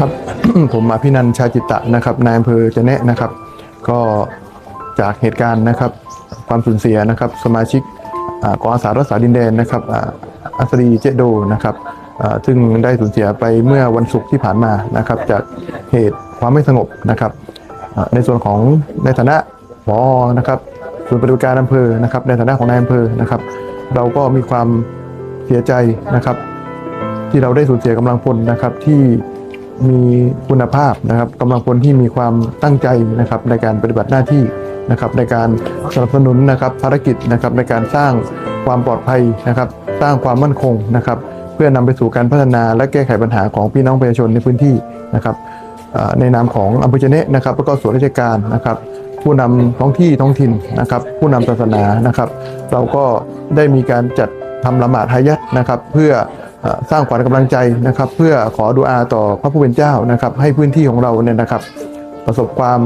ครับ ผมอภินันชาจิตตะนะครับนายอำเภอจะแนะนะครับ ก็จากเหตุการณ์นะครับ ความสูญเสียนะครับ สมาชิกกองอาสารักษาดินแดนนะครับอัสรีเจโดนะครับซึ่งได้สูญเสียไปเมื่อวันศุกร์ที่ผ่านมานะครับ จากเหตุความไม่สงบนะครับในส่วนของในฐานะผอนะครับศูนปฏิบัติการอำเภอนะครับ ในฐานะของนายอำเภอนะครับ เราก็มีความเสียใจนะครับ ที่เราได้สูญเสียกำลังพลนะครับที่ มีคุณภาพนะครับกำลังพลที่มีความตั้งใจนะครับในการปฏิบัติหน้าที่นะครับในการสนับสนุนนะครับภารกิจนะครับในการสร้างความปลอดภัยนะครับ สร้างความมั่นคงนะครับ เพื่อนำไปสู่การพัฒนาและแก้ไขปัญหาของพี่น้องประชาชนในพื้นที่นะครับในนามของอำเภอเจเนะนะครับแล้วก็ส่วนราชการนะครับ ผู้นำท้องที่ท้องถิ่นนะครับ ผู้นำศาสนานะครับ เราก็ได้มีการจัดทำละหมาดฮายัดนะครับ เพื่อ สร้างขวัญกำลังใจนะครับ เพื่อขอดุอาต่อพระผู้เป็นเจ้านะครับ ให้พื้นที่ของเราเนี่ยนะครับ ประสบความ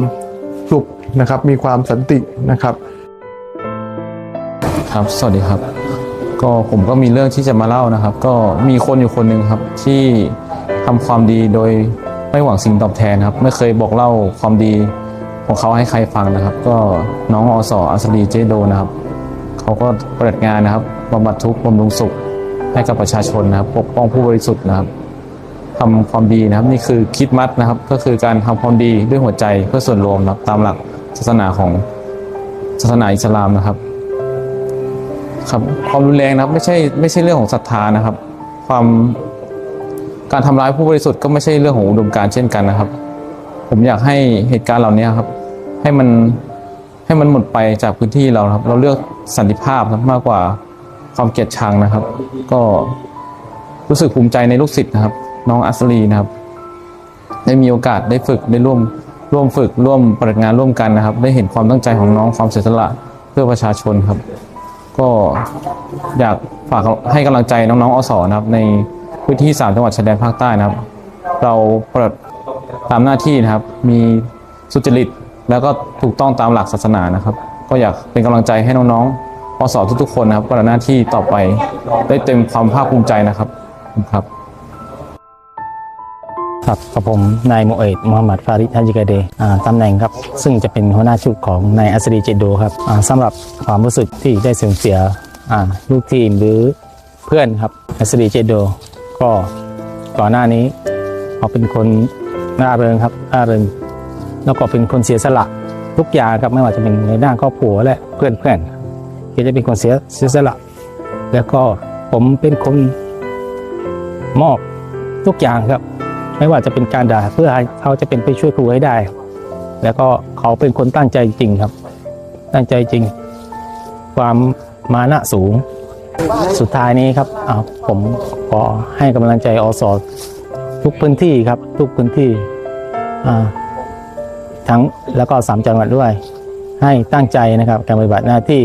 สุขนะครับ มีความสันตินะครับครับสวัสดีครับ ก็ผมก็มีเรื่องที่จะมาเล่านะครับ ก็มีคนอยู่คนหนึ่งครับที่ทำความดีโดยไม่หวังสิ่งตอบแทนครับ ไม่เคยบอกเล่าความดีของเขาให้ใครฟังนะครับ ก็น้องอสอัสรีเจโดนะครับ เขาก็เปิดงานนะครับบำบัดทุกข์บำรุงสุข ให้กับประชาชนนะครับ ปกป้องผู้บริสุทธิ์นะครับทำความดีนะครับ นี่คือคิดมัดนะครับ ก็คือการทำความดีด้วยหัวใจเพื่อส่วนรวมนะครับ ตามหลักศาสนาของศาสนาอิสลามนะครับ ครับความรุนแรงนะครับ ไม่ใช่ไม่ใช่เรื่องของศรัทธานะครับ ความการทำร้ายผู้บริสุทธิ์ก็ไม่ใช่เรื่องของอุดมการเช่นกันนะครับ ผมอยากให้เหตุการณ์เหล่านี้ครับ ให้มันให้มันหมดไปจากพื้นที่เราครับ เราเลือกสันติภาพครับมากกว่า ความเกลียดชังนะครับ ก็รู้สึกภูมิใจในลูกศิษย์นะครับ น้องอัสลีนะครับ ได้มีโอกาสได้ฝึกได้ร่วมร่วมฝึกร่วมปฏิบัติงานร่วมกันนะครับ ได้เห็นความตั้งใจของน้องความเสียสละเพื่อประชาชนครับ ก็อยากฝากให้กำลังใจน้องๆอสนะครับ ในพื้นที่ 3 จังหวัดชายแดนภาคใต้นะครับ เราปฏิบัติตามหน้าที่นะครับ มีสุจริตแล้วก็ถูกต้องตามหลักศาสนานะครับ ก็อยากเป็นกำลังใจให้น้องๆ อสทุกๆคนนะครับปฏิบัติหน้าที่ต่อไปได้เต็มความภาคภูมิใจนะครับครับครับกับผมนายโมเอตมูฮัมหมัดฟาริดฮัจิกาเดตำแหน่งครับ ซึ่งจะเป็นหัวหน้าชุดของนายอัสรีเจโดครับสำหรับความรู้สึกที่ได้สูญเสียลูกทีมหรือเพื่อนครับอัสรีเจโดก็ก่อนหน้านี้เขาเป็นคนร่าเริงครับร่าเริงแล้วก็เป็นคนเสียสละทุกอย่างครับไม่ว่าจะเป็นในด้านครอบครัวและเพื่อนเพื่อนๆ ก็จะเป็นคนเสียเสียสละ แล้วก็ผมเป็นคนมอบทุกอย่างครับ ไม่ว่าจะเป็นการด่าเพื่อให้เขาจะเป็นไปช่วยครูให้ได้ แล้วก็เขาเป็นคนตั้งใจจริงครับ ตั้งใจจริง ความมานะสูง สุดท้ายนี้ครับอาผมขอให้กำลังใจอสอทุกพื้นที่ครับ ทุกพื้นที่ทั้งแล้วก็สามจังหวัดด้วย ให้ตั้งใจนะครับการปฏิบัติหน้าที่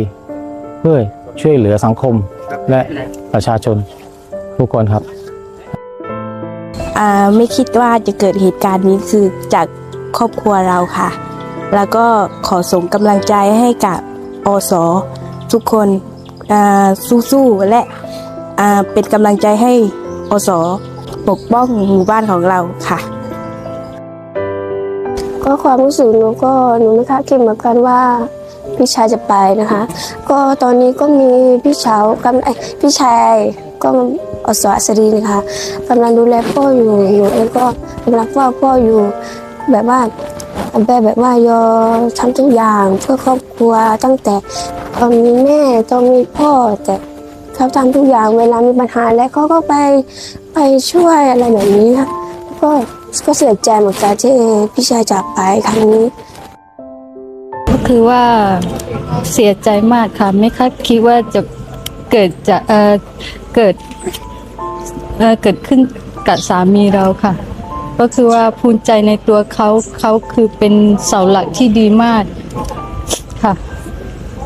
เพื่อช่วยเหลือสังคมและประชาชนทุกคนครับอ่าไม่คิดว่าจะเกิดเหตุการณ์นี้คือจากครอบครัวเราค่ะ แล้วก็ขอส่งกำลังใจให้กับอสทุกคนอ่าสู้ๆและอ่าเป็นกำลังใจให้อสปกป้องหมู่บ้านของเราค่ะ ก็ความรู้สึกหนูก็หนูไม่คาดคิดเหมือนกันว่า พี่ชายจะไปนะคะ ก็ตอนนี้ก็มีพี่สาวกำเอ้ยพี่ชายก็อสอัสรีนะคะกำลังดูแลพ่ออยู่หนูเองก็กำลังเฝ้าพ่ออยู่แบบว่าแบบแบบว่ายอทำทุกอย่างเพื่อครอบครัวตั้งแต่ตอนมีแม่ตอนมีพ่อแต่เขาทำทุกอย่างเวลามีปัญหาแล้วเขาก็ไปไปช่วยอะไรแบบนี้ค่ะก็ก็เสียใจเหมือนกันที่พี่ชายจากไปครั้งนี้ คือว่าเสียใจมากค่ะ ไม่คาดคิดว่าจะเกิดจะเออเกิดเออเกิดขึ้นกับสามีเราค่ะ ก็คือว่าภูมิใจในตัวเขาเขาคือเป็นเสาหลักที่ดีมากค่ะ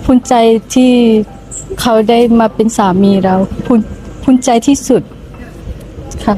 ภูมิใจที่เขาได้มาเป็นสามีเราภูมิภูมิใจที่สุดค่ะ